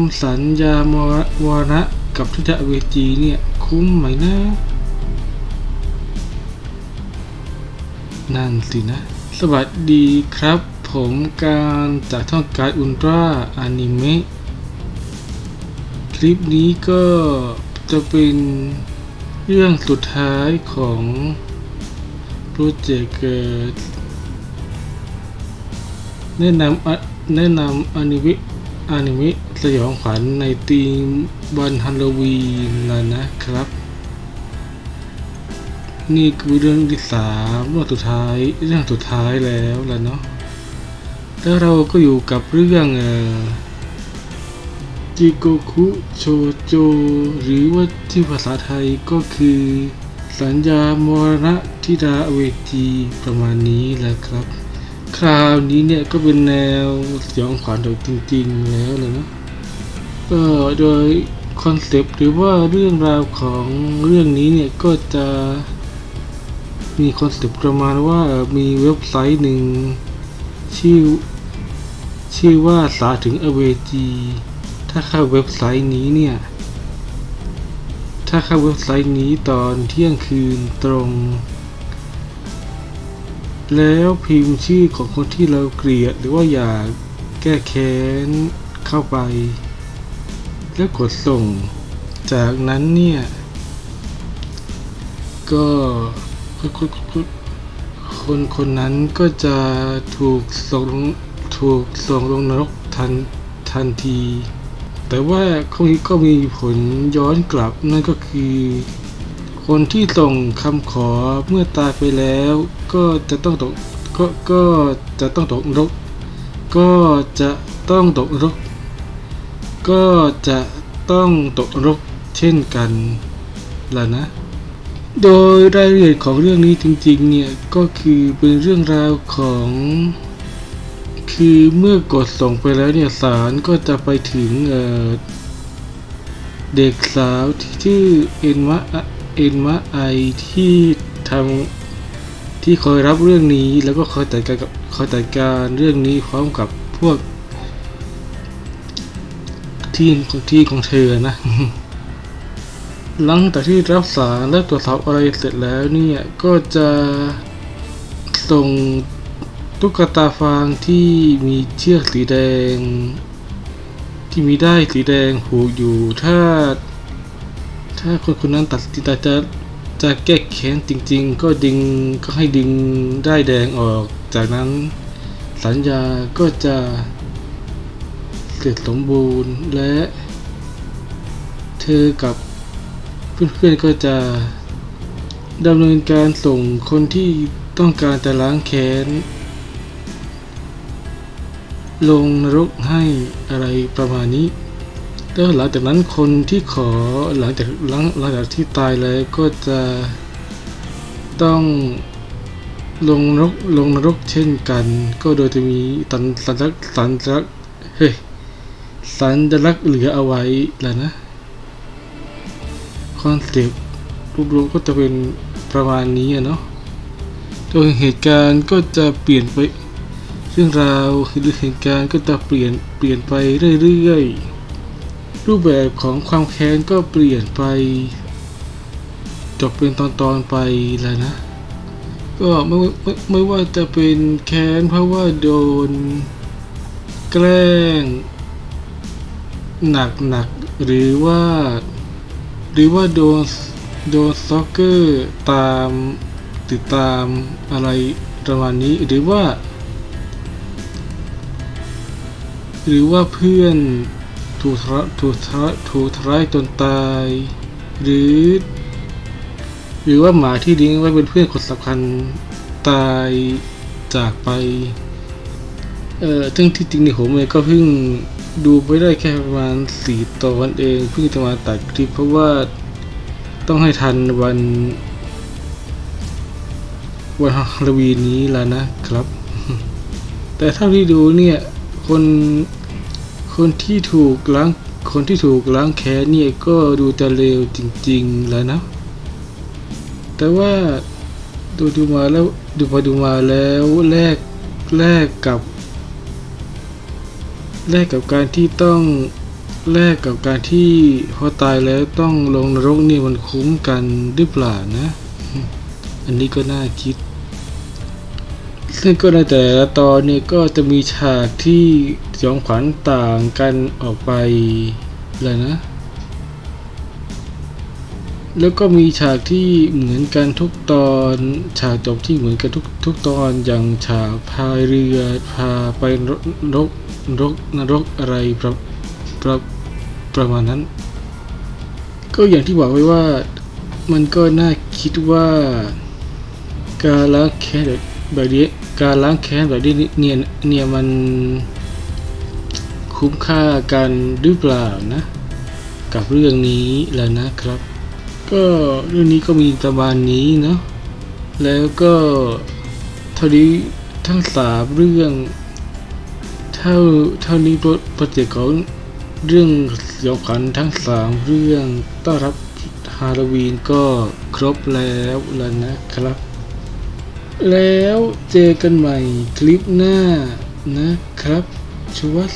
ำสัญญามรวระกับทิดาเวจีเนี่ย คุ้มไหมนะ นั่นสินะ สวัสดีครับ ผมการจากช่องการอุลตร้าอนิเมะคลิปนี้ก็จะเป็นเรื่องสุดท้ายของโปรเจกต์แนะนำแนะนำอนิเมะ อนิเมะสยองขวัญในธีมวันฮาโลวีนแล้วนะครับ นี่คือเรื่องที่สามเรื่องสุดท้ายเรื่องสุดท้ายแล้วล่ะเนาะแล้วเราก็อยู่กับเรื่องจิโกคุโชโจ หรือว่าที่ภาษาไทยก็คือ สัญญามรณะทิดาเวทีประมาณนี้แหละครับ คราวนี้เนี่ยก็เป็นแนวสยองขวัญจริงๆแล้วเลยนะก็โดยคอนเซปต์หรือว่าเรื่องราวของเรื่องนี้เนี่ยก็จะมีคอนเซปต์ประมาณว่ามีเว็บไซต์หนึ่งชื่อชื่อว่าสาถึงอเวจี ถ้าเข้าเว็บไซต์นี้เนี่ย ถ้าเข้าเว็บไซต์นี้ตอนเที่ยงคืนตรง แล้วพิมพ์ชื่อของคนที่เราเกลียดหรือว่าอยากแก้แค้นเข้าไป แล้วกดส่ง จากนั้นเนี่ย ก็คนคนคนนั้นก็จะถูกส่งลงถูกส่งลงนรกทันทันที แต่ว่าเขาก็มีผลย้อนกลับนั่นก็คือ คนที่ส่งคำขอเมื่อตายไปแล้ว ก็จะต้องตกก็ก็จะต้องตกรก ก็จะต้องตกรก ก็จะต้องตกรกเช่นกันล่ะนะ โดยรายละเอียดของเรื่องนี้จริงๆเนี่ยก็คือเป็นเรื่องราวของ คือเมื่อกดส่งไปแล้วเนี่ยสารก็จะไปถึงเเด็กสาวที่ชื่อเอ็นมะ เอ็นมะไอที่ทำที่คอยรับเรื่องนี้ แล้วก็คอยจัดการกับคอยจัดการเรื่องนี้พร้อมกับพวก ทีมของทีมของเธอนะ หลังจากที่รับสารและตรวจสอบอะไรเสร็จแล้วเนี่ยก็จะส่งตุ๊กตาฟางที่มีเชือกสีแดง ที่มีได้ายสีแดงผูกอยู่ถ้า ถ้าคนคนนั้นตัดสินใจจะจะแก้แค้นจริง ๆ ก็ดึงก็ให้ดึงได้แดงออก จากนั้นสัญญาก็จะเสร็จสมบูรณ์และ เธอกับเพื่อนๆก็จะดำเนินการส่งคนที่ต้องการจะล้างแค้น ลงนรกให้อะไรประมาณนี้ แล้วหลังจากนั้นคนที่ขอหลังจากหลังหลังจากที่ตายแล้วก็จะต้องลงนรกลงนรกเช่นกัน ก็โดยจะมีตันสัญลักษณ์สัญลักษณ์เฮ้ยสัญลักษณ์เหลือเอาไว้แหละนะคอนเซปต์รวมๆก็จะเป็นประมาณนี้อะเนาะโดยเหตุการณ์ก็จะเปลี่ยนไปเรื่องราวหรือเหตุการณ์ก็จะเปลี่ยนเปลี่ยนไปเรื่อยๆ รูปแบบของความแค้นก็เปลี่ยนไป จบเป็นตอนๆไปแล้วนะ ก็ไม่ไม่ไม่ว่าจะเป็นแค้นเพราะว่าโดน แกล้ง หนักๆหรือว่า หรือว่าโดนโดนสตอกเกอร์ตามติดตามอะไรประมาณนี้หรือว่า หรือว่าเพื่อน ถูกทะถูกทะถูกทร้ายจนตาย หรือ หรือว่าหมาที่เลี้ยงไว้เป็นเพื่อนคนสำคัญตายจากไป เอ่อซึ่งที่จริงเนี่ยผมเองก็เพิ่งดูไปได้แค่ประมาณสี่ตอนเองเพิ่งจะมาตัดคลิปเพราะว่าต้องให้ทันวันวันฮาโลวีนนี้แล้วนะครับ แต่เท่าที่ดูเนี่ย คน คนที่ถูกล้างคนที่ถูกล้างแค้นเนี่ยก็ดูจะเลวจริง ๆ แล้วนะ แต่ว่าดูดูมาแล้วดูไปดูมาแล้วแลกแลกกับ แลกกับการที่ต้องแลกกับการที่พอตายแล้วต้องลงนรกนี่มันคุ้มกันหรือเปล่านะ อันนี้ก็น่าคิด ซึ่งก็ในแต่ละตอนเนี่ยก็จะมีฉากที่สยองขวัญต่างกันออกไปเลยนะ แล้วก็มีฉากที่เหมือนกันทุกตอน ฉากจบที่เหมือนกันทุกทุกตอนอย่างฉากพายเรือพาไปรกรกนรกนรกอะไรประประประมาณนั้น ก็อย่างที่บอกไว้ว่ามันก็น่าคิดว่าการล้างแค้น แบบนี้การล้างแค้นแบบนี้เนี่ยเนี่ยมันคุ้มค่ากันหรือเปล่านะ กับเรื่องนี้แล้วนะครับ ก็เรื่องนี้ก็มีประมาณนี้เนาะแล้วก็เท่านี้ทั้งสามเรื่อง เท่าเท่านี้โปรเจกต์ของเรื่องสยองขวัญทั้งสามเรื่องต้อนรับฮาโลวีนก็ครบแล้วแล้วนะครับ แล้วเจอกันใหม่คลิปหน้านะครับชวัส